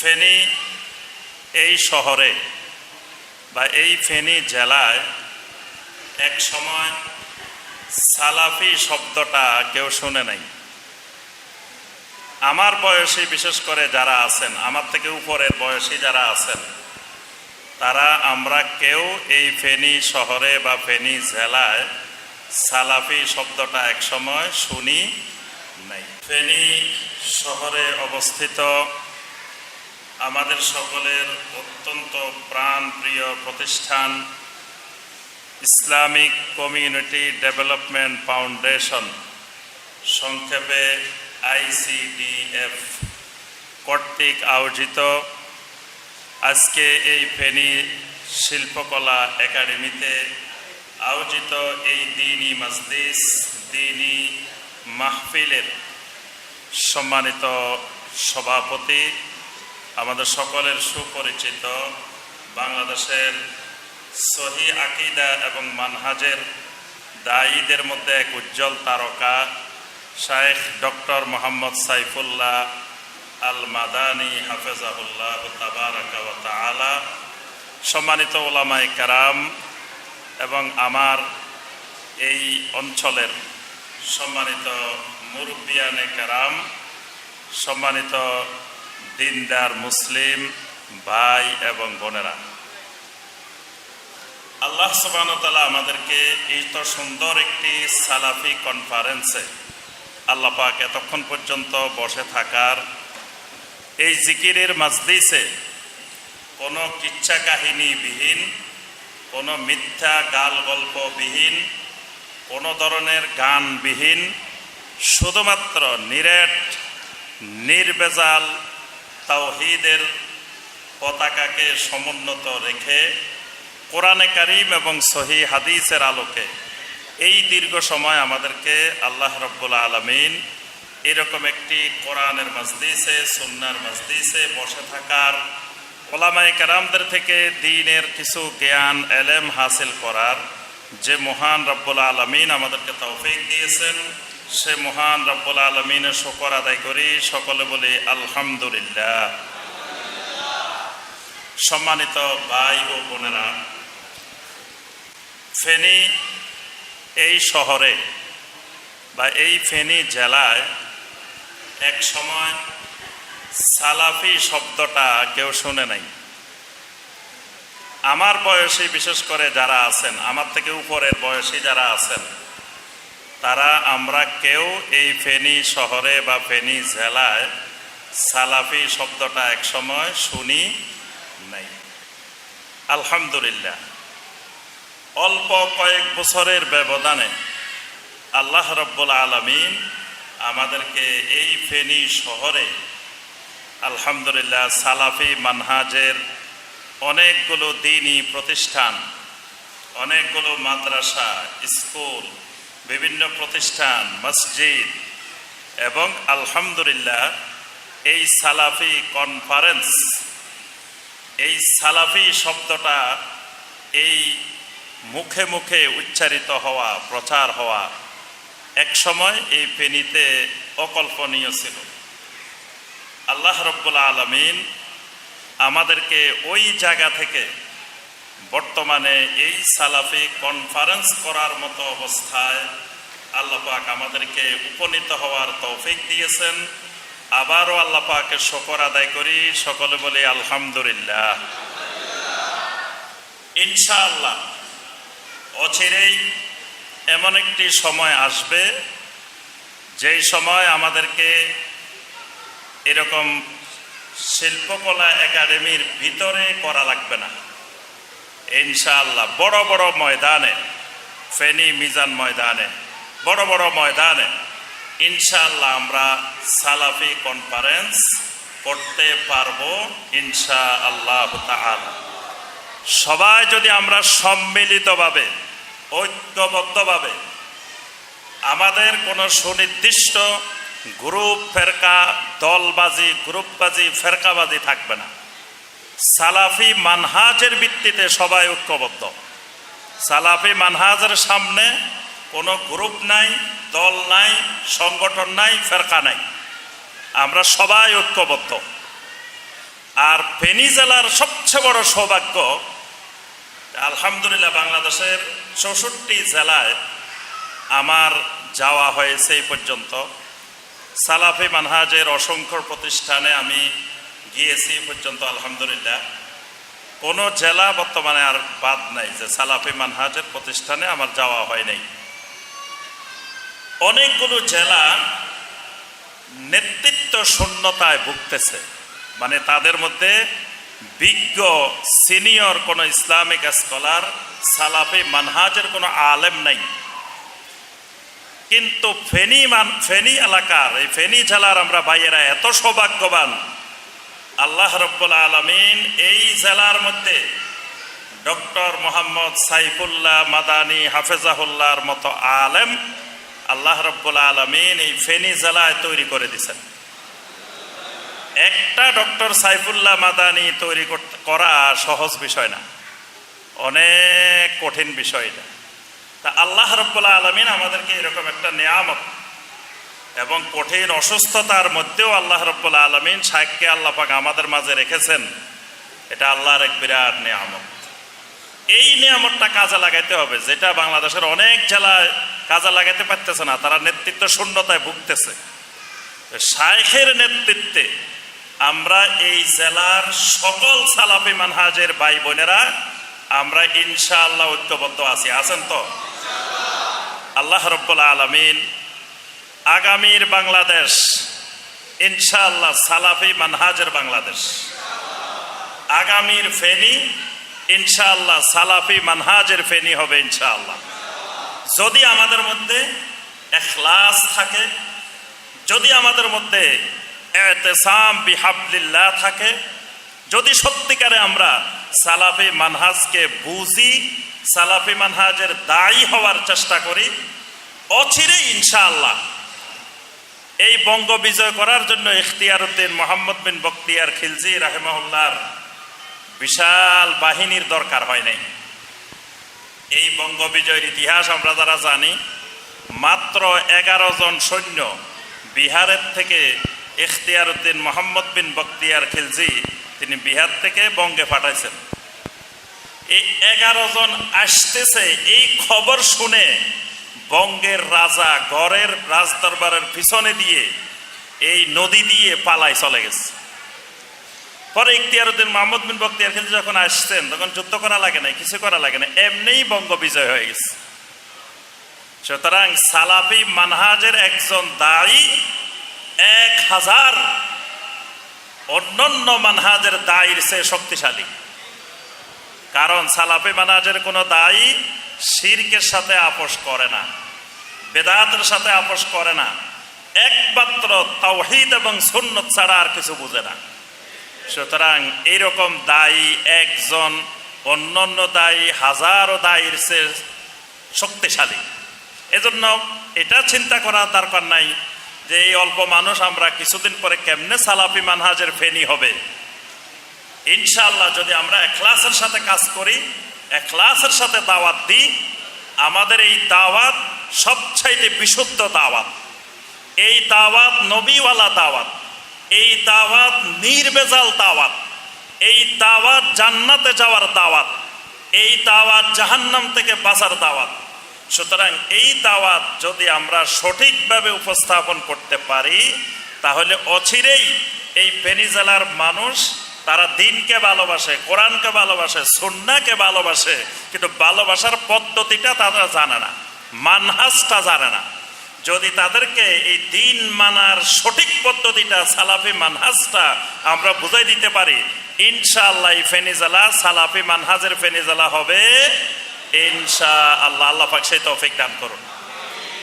ফেনী এই শহরে বা এই ফেনী জেলায় এক সময় সালাফি শব্দটা কেউ শুনে নাই। আমার বয়সী বিশেষ করে যারা আছেন, আমার থেকে উপরের বয়সী যারা আছেন, তারা আমরা কেউ এই ফেনী শহরে বা ফেনী জেলায় সালাফি শব্দটা একসময় শুনি নাই। ফেনী শহরে অবস্থিত আমাদের সকলের অত্যন্ত প্রাণপ্রিয় প্রতিষ্ঠান ইসলামিক কমিউনিটি ডেভেলপমেন্ট ফাউন্ডেশন, সংক্ষেপে আইসিডিএফ কর্তৃক আয়োজিত আজকে এই ফেনী শিল্পকলা একাডেমিতে আয়োজিত এই দিনই মজলিস দিনই মাহফিলের সম্মানিত সভাপতি আমাদের সকলের সুপরিচিত বাংলাদেশের সহি আকিদা এবং মানহাজের দায়ীদের মধ্যে এক উজ্জ্বল তারকা, শায়েখ ডক্টর মোহাম্মদ সাইফুল্লাহ আল মাদানী হাফেজাহুল্লাহ তালা সম্মানিত ওলামাই কারাম এবং আমার এই অঞ্চলের সম্মানিত মুরব্বিয়ানে কারাম, সম্মানিত দিনদার মুসলিম, ভাই এবং বোনেরা। আল্লাহ সুবাহতালা আমাদেরকে এই তো সুন্দর একটি সালাফি কনফারেন্সে আল্লাহ পাক এতক্ষণ পর্যন্ত বসে থাকার এই জিকিরের মাজলিসে কোনো কিচ্ছা কাহিনীবিহীন কোনো মিথ্যা গাল গল্পবিহীন কোনো ধরনের গানবিহীন, শুধুমাত্র নিরেট, নির্বেজাল তাওহিদের পতাকাকে সমুন্নত রেখে কোরআনে কারিম এবং সহি হাদিসের আলোকে এই দীর্ঘ সময় আমাদেরকে আল্লাহ রব্বুল আলমিন এরকম একটি কোরআনের মজলিসে, সুন্নার মজলিসে বসে থাকার ওলামাই কারামদের থেকে দিনের কিছু জ্ঞান, এলেম হাসিল করার যে মহান রব্বুল আলমিন আমাদেরকে তৌফিক দিয়েছেন। সে মহান রব্বুল আলমিনের শকর আদায় করি, সকলে বলি আলহামদুলিল্লাহ। সম্মানিত ভাই ও বোনেরা, ফেনী এই শহরে বা এই ফেনী জেলায় এক সময় সালাফি শব্দটা কেউ শুনে নাই। আমার বয়সী, বিশেষ করে যারা আছেন, আমার থেকে উপরের বয়সী যারা আছেন তারা আমরা কেউ এই ফেনী শহরে বা ফেনী জেলায় সালাফি শব্দটা একসময় শুনি নাই। আলহামদুলিল্লাহ। অল্প কয়েক বছরের ব্যবধানে আল্লাহ রব্বুল আলমিন আমাদেরকে এই ফেনী শহরে আলহামদুলিল্লাহ সালাফি মানহাজের অনেকগুলো দিনই প্রতিষ্ঠান, অনেকগুলো মাদ্রাসা, স্কুল বিভিন্ন প্রতিষ্ঠান, মসজিদ এবং আলহামদুলিল্লাহ এই সালাফি কনফারেন্স এই সালাফি শব্দটা এই মুখে মুখে উচ্চারিত হওয়া, প্রচার হওয়া এক সময় এই ফেনীতে অকল্পনীয় ছিল। আল্লাহ রব্বুল আলমিন আমাদেরকে ওই জায়গা থেকে বর্তমানে এই সালাফি কনফারেন্স করার মতো অবস্থায় আল্লাহ পাক আমাদেরকে উপনীত হওয়ার তৌফিক দিয়েছেন। আবারও আল্লাহ পাকে শকর আদায় করি, সকলে বলি আলহামদুলিল্লাহ। ইনশাআল্লাহ, অচিরেই এমন একটি সময় আসবে, যেই সময় আমাদেরকে এরকম শিল্পকলা একাডেমির ভিতরে করা লাগবে না। ইনশাআল্লাহ, বড় বড় ময়দানে, ফেনী মিজান ময়দানে, বড় বড় ময়দানে, ইনশাআল্লাহ আমরা সালাফি কনফারেন্স করতে পারব ইনশা আল্লাহ সবাই যদি আমরা সম্মিলিতভাবে, ঐক্যবদ্ধভাবে আমাদের কোনো সুনির্দিষ্ট গ্রুপ ফেরকা, দলবাজি গ্রুপবাজি ফেরকাবাজি থাকবে না। সালাফি মানহাজের ভিত্তিতে সবাই ঐক্যবদ্ধ। সালাফি মানহাজের সামনে কোনো গ্রুপ নাই, দল নাই, সংগঠন নাই, ফেরকা নাই। আমরা সবাই ঐক্যবদ্ধ। আর ফেনী জেলার সবচেয়ে বড় সৌভাগ্য, আলহামদুলিল্লাহ বাংলাদেশের চৌষট্টি জেলায় আমার যাওয়া হয়েছে এই পর্যন্ত। সালাফি মানহাজের অসংখ্য প্রতিষ্ঠানে আমি গিয়েছি পর্যন্ত আলহামদুলিল্লাহ। কোনো জেলা বর্তমানে আর বাদ নাই যে সালাফি মানহাজের প্রতিষ্ঠানে আমার যাওয়া হয় নাই। অনেকগুলো জেলা নেতৃত্ব শূন্যতায় ভুগতেছে। মানে তাদের মধ্যে বিজ্ঞ, সিনিয়র কোনো ইসলামিক স্কলার, সালাফি মানহাজের কোনো আলেম নাই। কিন্তু ফেনী মান, ফেনী এলাকার, এই ফেনী জেলার আমরা ভাইয়েরা এত সৌভাগ্যবান আল্লাহ রব্বুল আলমিন এই জেলার মধ্যে ডক্টর মোহাম্মদ সাইফুল্লাহ মাদানী হাফেজাহুল্লাহর মতো আলেম আল্লাহ রব্বুল আলমিন এই ফেনী জেলায় তৈরি করে দিছেন একটা ডক্টর সাইফুল্লাহ মাদানি তৈরি করা সহজ বিষয় না। অনেক কঠিন বিষয় এটা। তা আল্লাহ রব্বুল্লাহ আলমিন আমাদেরকে এরকম একটা নিয়ামত এবং কঠিন অসুস্থতার মধ্যেও আল্লাহ রব্বুল্লাহ আলমিন আল্লাহ পাক আমাদের মাঝে রেখেছেন। এটা আল্লাহর এক বিরাট নিয়ামত। এই নিয়ামতটা কাজে লাগাইতে হবে, যেটা বাংলাদেশের অনেক জেলায় কাজে লাগাইতে পারতেছে না, তারা নেতৃত্ব শূন্যতায় ভুগতেছে। শাইখের নেতৃত্বে আমরা এই জেলার সকল সালাফি মানহাজের ভাই বোনেরা আমরা ইনশাআল্লাহ ঐক্যবদ্ধ আছি। আছেন তো? আল্লাহ রব্বুল আলমিন আগামীর বাংলাদেশ, ইনশাআল্লাহ সালাফি মানহাজের বাংলাদেশ। আগামীর ফেনী, ইনশাআল্লাহ সালাফি মানহাজের ফেনী হবে ইনশাআল্লাহ। যদি আমাদের মধ্যে এখলাস থাকে, যদি আমাদের মধ্যে এতেসাম বিহাবলিল্লাহ থাকে, যদি সত্যিকারে আমরা সালাফি মানহাজকে বুঝি, সালাফি মানহাজের দায়ী হওয়ার চেষ্টা করি অচিরে ইনশাআল্লাহ এই বঙ্গ বিজয় করার জন্য ইখতিয়ার উদ্দিন মোহাম্মদ বিন বক্তিয়ার খিলজি রাহেমাহুল্লার বিশাল বাহিনীর দরকার হয় নাই। এই বঙ্গ বিজয়ের ইতিহাস আমরা যারা জানি, মাত্র এগারো জন সৈন্য বিহারের থেকে ইখতিয়ার উদ্দিন মোহাম্মদ বিন বক্তিয়ার খিলজি তিনি বিহার থেকে বঙ্গে পাঠাইছেন। এই এগারো জন আসতেছে, এই খবর শুনে বঙ্গের রাজা গড়ের রাজদরবারের পিছনে দিয়ে এই নদী দিয়ে পালায় চলে গেছে। পরে ইখতিয়ার উদ্দিন মোহাম্মদ বিন বক্তিয়ার খিলজি যখন আসছেন, তখন যুদ্ধ করা লাগে না কিছু করা লাগে না এমনিই বঙ্গ বিজয় হয়ে গেছে। সুতরাং সালাফি মানহাজের একজন দায়ী, এক হাজার অন্যান্য মানহাজের দায়ীর সে শক্তিশালী। কারণ সালাফি মানহাজের কোনো দায়ী শিরকের সাথে আপোষ করে না, বেদাতের সাথে আপোষ করে না, একমাত্র তাওহিদ এবং সুন্নত ছাড়া আর কিছু বুঝে না। সুতরাং এইরকম দায়ী একজন, অন্যান্য দায়ী, হাজারো দায়ীর সে শক্তিশালী। এজন্য এটা চিন্তা করার দরকার নাই যে এই অল্প মানুষ আমরা কিছুদিন পরে কেমনে সালাফি মানহাজের ফেনি হবে। ইনশাআল্লাহ যদি আমরা এখলাসের সাথে কাজ করি এখলাসের সাথে দাওয়াত দিই। আমাদের এই দাওয়াত সবচাইতে বিশুদ্ধ দাওয়াত। এই দাওয়াত নবীওয়ালা দাওয়াত। এই দাওয়াত নির্বেজাল দাওয়াত। এই দাওয়াত জান্নাতে যাওয়ার দাওয়াত। এই দাওয়াত জাহান্নাম থেকে বাঁচার দাওয়াত। সুতরাং এই দাওয়াত যদি আমরা সঠিকভাবে উপস্থাপন করতে পারি, তাহলে অচিরেই এই ফেনী জেলার মানুষ তারা দিনকে ভালোবাসে, কোরআনকে ভালোবাসে, সুন্নাকে ভালোবাসে, কিন্তু ভালোবাসার পদ্ধতিটা তারা জানে না, মানহাজটা জানে না। যদি তাদেরকে এই দিন মানার সঠিক পদ্ধতিটা, সালাফি মানহাজটা আমরা বুঝাই দিতে পারি, ইনশাআল্লাহ ফেনিজালা সালাফি মানহাজের ফেনিজালা হবে। ইনশা আল্লাহ আল্লাহ পাক সেই তৌফিক দান করুন।